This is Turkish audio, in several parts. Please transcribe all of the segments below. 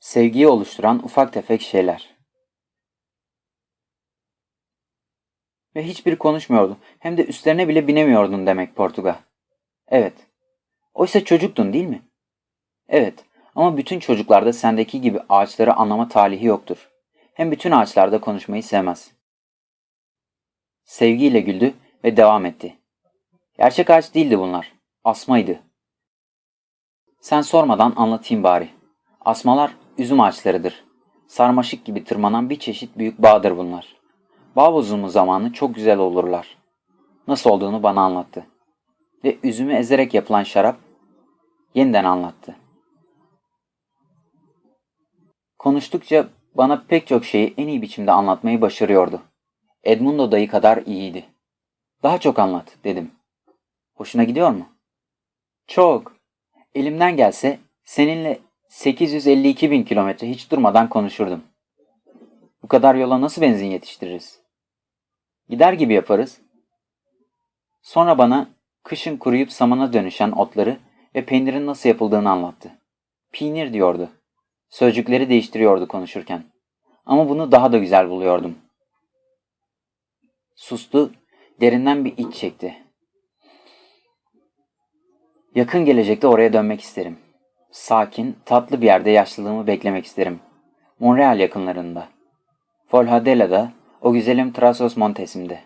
Sevgiyi oluşturan ufak tefek şeyler. Ve hiçbiri konuşmuyordu. Hem de üstlerine bile binemiyordun demek Portuga. Evet. Oysa çocuktun değil mi? Evet. Ama bütün çocuklarda sendeki gibi ağaçları anlama talihi yoktur. Hem bütün ağaçlarda konuşmayı sevmez. Sevgiyle güldü ve devam etti. Gerçek ağaç değildi bunlar. Asmaydı. Sen sormadan anlatayım bari. Asmalar üzüm ağaçlarıdır. Sarmaşık gibi tırmanan bir çeşit büyük bağdır bunlar. Bağ bozumu zamanı çok güzel olurlar. Nasıl olduğunu bana anlattı. Ve üzümü ezerek yapılan şarap yeniden anlattı. Konuştukça bana pek çok şeyi en iyi biçimde anlatmayı başarıyordu. Edmundo dayı kadar iyiydi. Daha çok anlat dedim. Hoşuna gidiyor mu? Çok. Elimden gelse seninle 852 bin kilometre hiç durmadan konuşurdum. Bu kadar yola nasıl benzin yetiştiririz? Gider gibi yaparız. Sonra bana kışın kuruyup samana dönüşen otları ve peynirin nasıl yapıldığını anlattı. Peynir diyordu. Sözcükleri değiştiriyordu konuşurken. Ama bunu daha da güzel buluyordum. Sustu, derinden bir iç çekti. Yakın gelecekte oraya dönmek isterim. Sakin, tatlı bir yerde yaşlılığımı beklemek isterim. Montreal yakınlarında. Folhadela'da, o güzelim Trasos Montes'imde.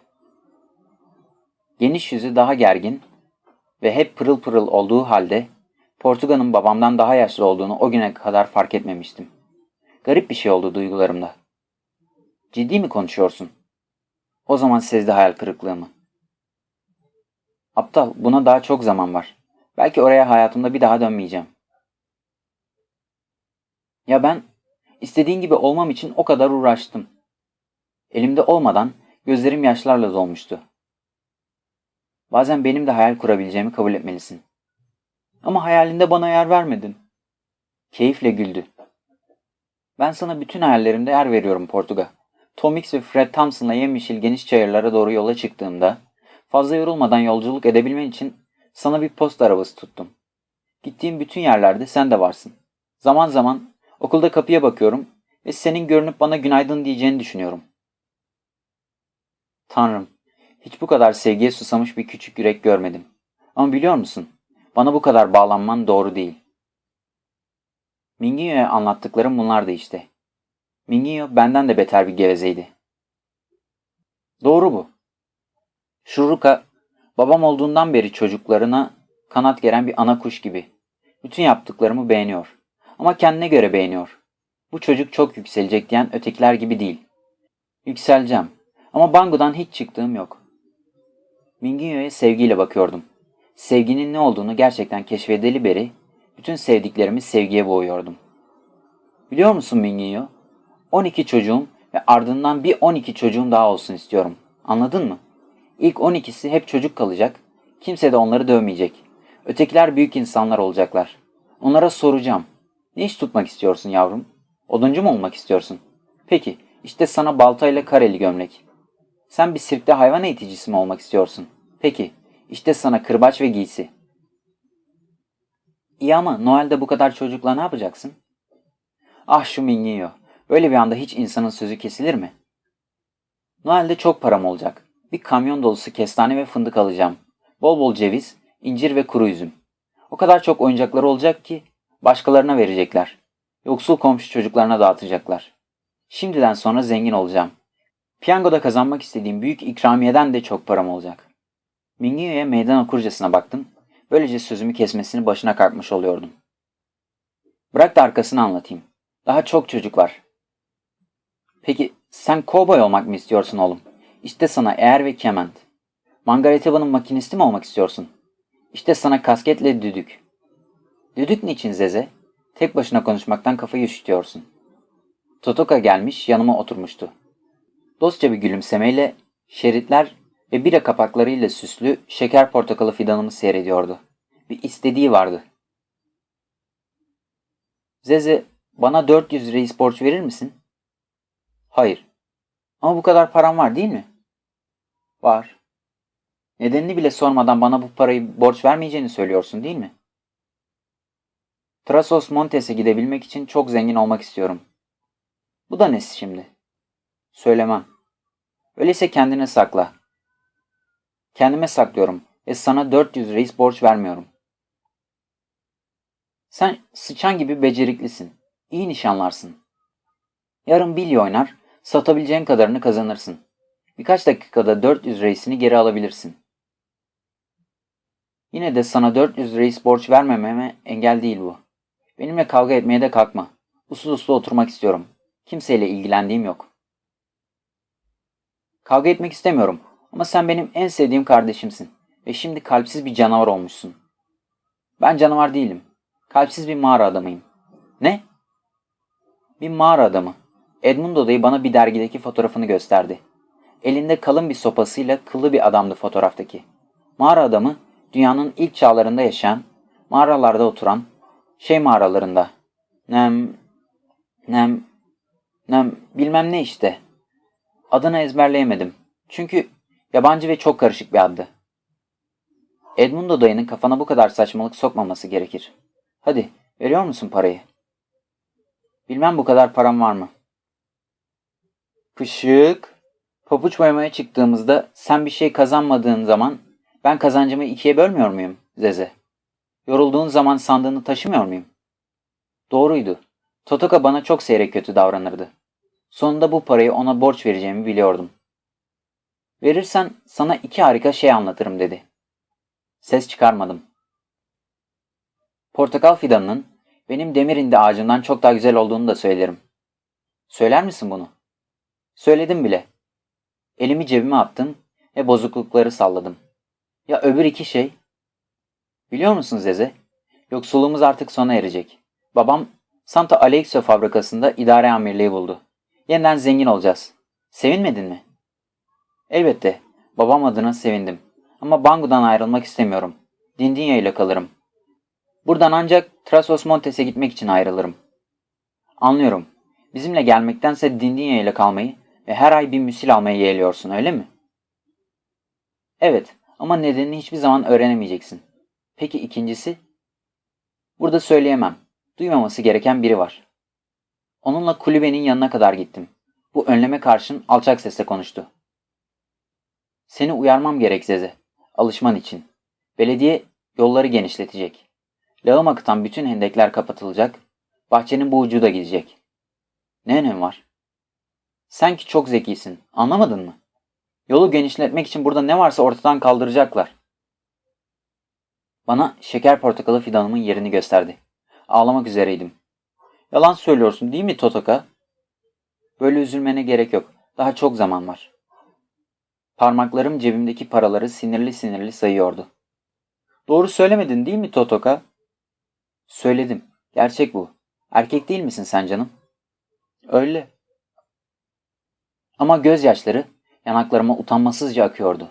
Geniş yüzü daha gergin ve hep pırıl pırıl olduğu halde Portuga'nın babamdan daha yaşlı olduğunu o güne kadar fark etmemiştim. Garip bir şey oldu duygularımda. Ciddi mi konuşuyorsun? O zaman sezdi hayal kırıklığımı. Aptal, buna daha çok zaman var. Belki oraya hayatımda bir daha dönmeyeceğim. Ya ben istediğin gibi olmam için o kadar uğraştım. Elimde olmadan gözlerim yaşlarla dolmuştu. Bazen benim de hayal kurabileceğimi kabul etmelisin. Ama hayalinde bana yer vermedin. Keyifle güldü. Ben sana bütün hayallerimde yer veriyorum Portuga. Tom Hicks ve Fred Thompson'la yemyeşil geniş çayırlara doğru yola çıktığımda fazla yorulmadan yolculuk edebilmen için sana bir post arabası tuttum. Gittiğim bütün yerlerde sen de varsın. Zaman zaman okulda kapıya bakıyorum ve senin görünüp bana günaydın diyeceğini düşünüyorum. Tanrım, hiç bu kadar sevgiye susamış bir küçük yürek görmedim. Ama biliyor musun? Bana bu kadar bağlanman doğru değil. Minginyo'ya anlattıklarım bunlardı işte. Minginyo benden de beter bir gevezeydi. Doğru bu. Şuruka, babam olduğundan beri çocuklarına kanat geren bir ana kuş gibi. Bütün yaptıklarımı beğeniyor. Ama kendine göre beğeniyor. Bu çocuk çok yükselecek diyen ötekiler gibi değil. Yükseleceğim. Ama Bango'dan hiç çıktığım yok. Minginyo'ya sevgiyle bakıyordum. Sevginin ne olduğunu gerçekten keşfedeli beri bütün sevdiklerimi sevgiye boğuyordum. Biliyor musun Minginyo? 12 çocuğum ve ardından bir 12 çocuğum daha olsun istiyorum. Anladın mı? İlk 12'si hep çocuk kalacak. Kimse de onları dövmeyecek. Ötekiler büyük insanlar olacaklar. Onlara soracağım. Ne iş tutmak istiyorsun yavrum? Oduncu mu olmak istiyorsun? Peki, işte sana baltayla kareli gömlek. Sen bir sirkte hayvan eğiticisi mi olmak istiyorsun? Peki, işte sana kırbaç ve giysi. İyi ama Noel'de bu kadar çocukla ne yapacaksın? Ah şu Minginyo. Öyle bir anda hiç insanın sözü kesilir mi? Noel'de çok param olacak. Bir kamyon dolusu kestane ve fındık alacağım. Bol bol ceviz, incir ve kuru üzüm. O kadar çok oyuncakları olacak ki başkalarına verecekler. Yoksul komşu çocuklarına dağıtacaklar. Şimdiden sonra zengin olacağım. Piyangoda kazanmak istediğim büyük ikramiyeden de çok param olacak. Minginyo'ya meydan okurcasına baktım. Böylece sözümü kesmesini başına kalkmış oluyordum. Bırak da arkasını anlatayım. Daha çok çocuk var. Peki sen kovboy olmak mı istiyorsun oğlum? İşte sana eğer ve kement. Mangareteva'nın makinisti mi olmak istiyorsun? İşte sana kasketle düdük. Düdük niçin Zeze? Tek başına konuşmaktan kafayı üşütüyorsun. Totoka gelmiş yanıma oturmuştu. Dostça bir gülümsemeyle şeritler ve bira kapaklarıyla süslü şeker portakalı fidanımı seyrediyordu. Bir istediği vardı. Zeze, bana 400 reis borç verir misin? Hayır. Ama bu kadar param var değil mi? Var. Nedenini bile sormadan bana bu parayı borç vermeyeceğini söylüyorsun değil mi? Trasos Montes'e gidebilmek için çok zengin olmak istiyorum. Bu da nesi şimdi? Söylemem. Öyleyse kendine sakla. Kendime saklıyorum ve sana 400 reis borç vermiyorum. Sen sıçan gibi beceriklisin. İyi nişanlarsın. Yarın bilye oynar, satabileceğin kadarını kazanırsın. Birkaç dakikada 400 reisini geri alabilirsin. Yine de sana 400 reis borç vermememe engel değil bu. Benimle kavga etmeye de kalkma. Uslu uslu oturmak istiyorum. Kimseyle ilgilendiğim yok. Kavga etmek istemiyorum ama sen benim en sevdiğim kardeşimsin ve şimdi kalpsiz bir canavar olmuşsun. Ben canavar değilim. Kalpsiz bir mağara adamıyım. Ne? Bir mağara adamı. Edmundo dayı bana bir dergideki fotoğrafını gösterdi. Elinde kalın bir sopasıyla kıllı bir adamdı fotoğraftaki. Mağara adamı dünyanın ilk çağlarında yaşayan, mağaralarda oturan, şey mağaralarında. Nem, nem, nem bilmem ne işte. Adını ezberleyemedim. Çünkü yabancı ve çok karışık bir addı. Edmundo dayının kafana bu kadar saçmalık sokmaması gerekir. Hadi, veriyor musun parayı? Bilmem bu kadar param var mı? Pışık. Papuç boyamaya çıktığımızda sen bir şey kazanmadığın zaman ben kazancımı ikiye bölmüyor muyum Zeze? Yorulduğun zaman sandığını taşımıyor muyum? Doğruydu. Totoka bana çok seyrek kötü davranırdı. Sonunda bu parayı ona borç vereceğimi biliyordum. Verirsen sana iki harika şey anlatırım dedi. Ses çıkarmadım. Portakal fidanının benim demirinde ağacımdan çok daha güzel olduğunu da söylerim. Söyler misin bunu? Söyledim bile. Elimi cebime attım ve bozuklukları salladım. Ya öbür iki şey? Biliyor musun Zeze? Yoksulluğumuz artık sona erecek. Babam Santa Alexio fabrikasında idare amirliği buldu. Yeniden zengin olacağız. Sevinmedin mi? Elbette. Babam adına sevindim. Ama Bangu'dan ayrılmak istemiyorum. Dindinya ile kalırım. Buradan ancak Trasos Montes'e gitmek için ayrılırım. Anlıyorum. Bizimle gelmektense Dindinya ile kalmayı ve her ay bir müsil almayı yeğliyorsun öyle mi? Evet ama nedenini hiçbir zaman öğrenemeyeceksin. Peki ikincisi? Burada söyleyemem. Duymaması gereken biri var. Onunla kulübenin yanına kadar gittim. Bu önleme karşın alçak sesle konuştu. Seni uyarmam gerek Zeze. Alışman için. Belediye yolları genişletecek. Lağım akıtan bütün hendekler kapatılacak. Bahçenin bu ucu da gidecek. Ne önemi var? Sen ki çok zekisin. Anlamadın mı? Yolu genişletmek için burada ne varsa ortadan kaldıracaklar. Bana şeker portakalı fidanımın yerini gösterdi. Ağlamak üzereydim. Yalan söylüyorsun değil mi Totoka? Böyle üzülmene gerek yok. Daha çok zaman var. Parmaklarım cebimdeki paraları sinirli sinirli sayıyordu. Doğru söylemedin değil mi Totoka? Söyledim. Gerçek bu. Erkek değil misin sen canım? Öyle. Ama gözyaşları yanaklarıma utanmasızca akıyordu.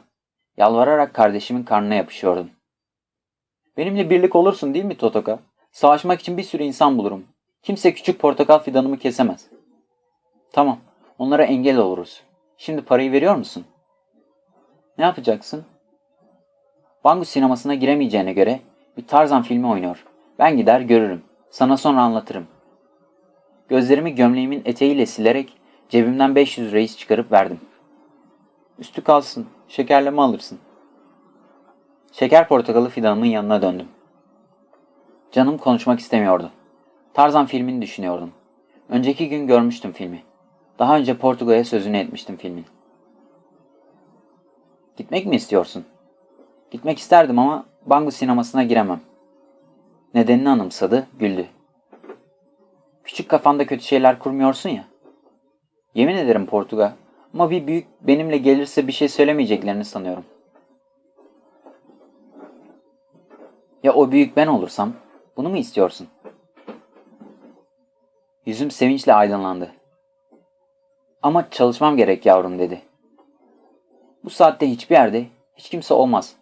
Yalvararak kardeşimin karnına yapışıyordum. Benimle birlik olursun değil mi Totoka? Savaşmak için bir sürü insan bulurum. Kimse küçük portakal fidanımı kesemez. Tamam, onlara engel oluruz. Şimdi parayı veriyor musun? Ne yapacaksın? Bangu sinemasına giremeyeceğine göre bir Tarzan filmi oynuyor. Ben gider görürüm. Sana sonra anlatırım. Gözlerimi gömleğimin eteğiyle silerek cebimden 500 reis çıkarıp verdim. Üstü kalsın, şekerleme alırsın. Şeker portakalı fidanımın yanına döndüm. Canım konuşmak istemiyordu. Tarzan filmini düşünüyordum. Önceki gün görmüştüm filmi. Daha önce Portuga'ya sözünü etmiştim filmin. Gitmek mi istiyorsun? Gitmek isterdim ama Bangu sinemasına giremem. Nedenini anımsadı, güldü. Küçük kafanda kötü şeyler kurmuyorsun ya. Yemin ederim Portuga. Ama bir büyük benimle gelirse bir şey söylemeyeceklerini sanıyorum. Ya o büyük ben olursam? Bunu mu istiyorsun? Yüzüm sevinçle aydınlandı. Ama çalışmam gerek yavrum dedi. Bu saatte hiçbir yerde hiç kimse olmaz.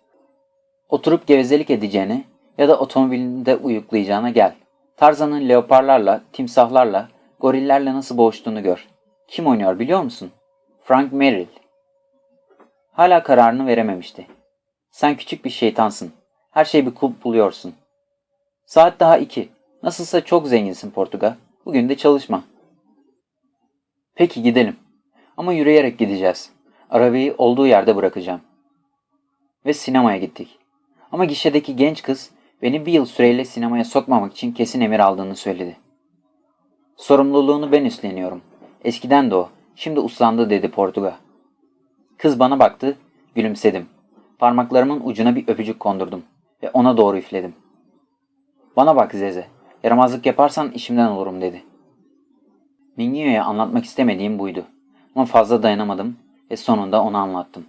Oturup gevezelik edeceğine ya da otomobilinde uyuklayacağına gel. Tarzan'ın leoparlarla, timsahlarla, gorillerle nasıl boğuştuğunu gör. Kim oynuyor biliyor musun? Frank Merrill. Hala kararını verememişti. Sen küçük bir şeytansın. Her şeyi bir kulp buluyorsun. Saat daha iki. Nasılsa çok zenginsin Portuga. Bugün de çalışma. Peki gidelim. Ama yürüyerek gideceğiz. Arabayı olduğu yerde bırakacağım. Ve sinemaya gittik. Ama gişedeki genç kız beni bir yıl süreyle sinemaya sokmamak için kesin emir aldığını söyledi. Sorumluluğunu ben üstleniyorum. Eskiden de o. Şimdi uslandı dedi Portuga. Kız bana baktı, gülümsedim. Parmaklarımın ucuna bir öpücük kondurdum ve ona doğru üfledim. Bana bak Zeze, yaramazlık yaparsan işimden olurum dedi. Mingio'ya anlatmak istemediğim buydu. Ama fazla dayanamadım ve sonunda ona anlattım.